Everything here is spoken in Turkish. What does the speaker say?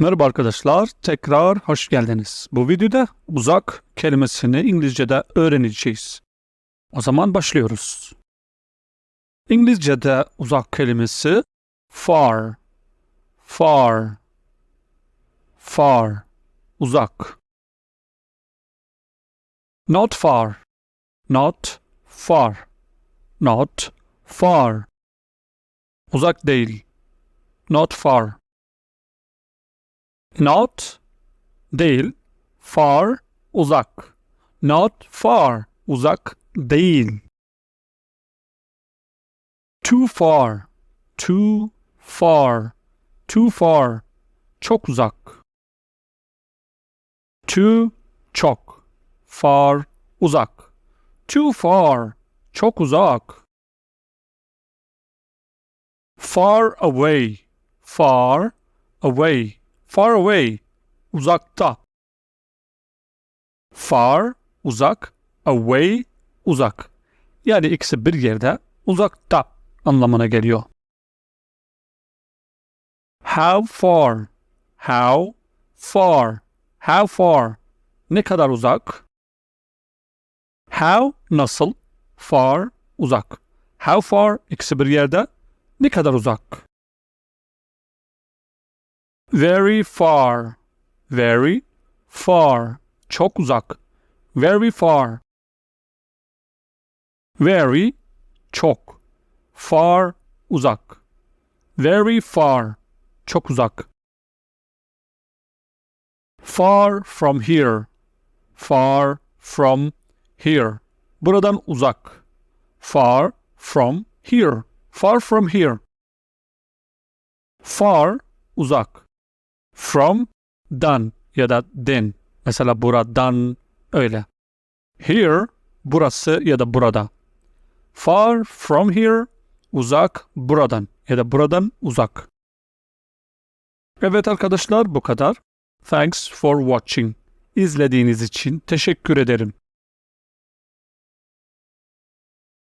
Merhaba arkadaşlar, tekrar hoş geldiniz. Bu videoda uzak kelimesini İngilizce'de öğreneceğiz. O zaman başlıyoruz. İngilizce'de uzak kelimesi far, far, far, uzak. Not far, not far, not far. Uzak değil, not far. Not değil, far uzak. Not far uzak değil. Too far, too far, too far çok uzak. Too çok, far uzak. Too far çok uzak. Far away, far away Far away, uzakta. Far, uzak, away, uzak. Yani ikisi bir yerde, uzakta anlamına geliyor. How far, how far, how far, ne kadar uzak? How, nasıl, far, uzak. How far, ikisi bir yerde, ne kadar uzak? Very far. Very far. Çok uzak. Very far. Very çok. Far uzak. Very far. Çok uzak. Far from here. Far from here. Buradan uzak. Far from here. Far from here. Far uzak from dan ya da den. Mesela buradan öyle. Here burası ya da burada. Far from here uzak buradan ya da buradan uzak. Evet arkadaşlar bu kadar. Thanks for watching. İzlediğiniz için teşekkür ederim.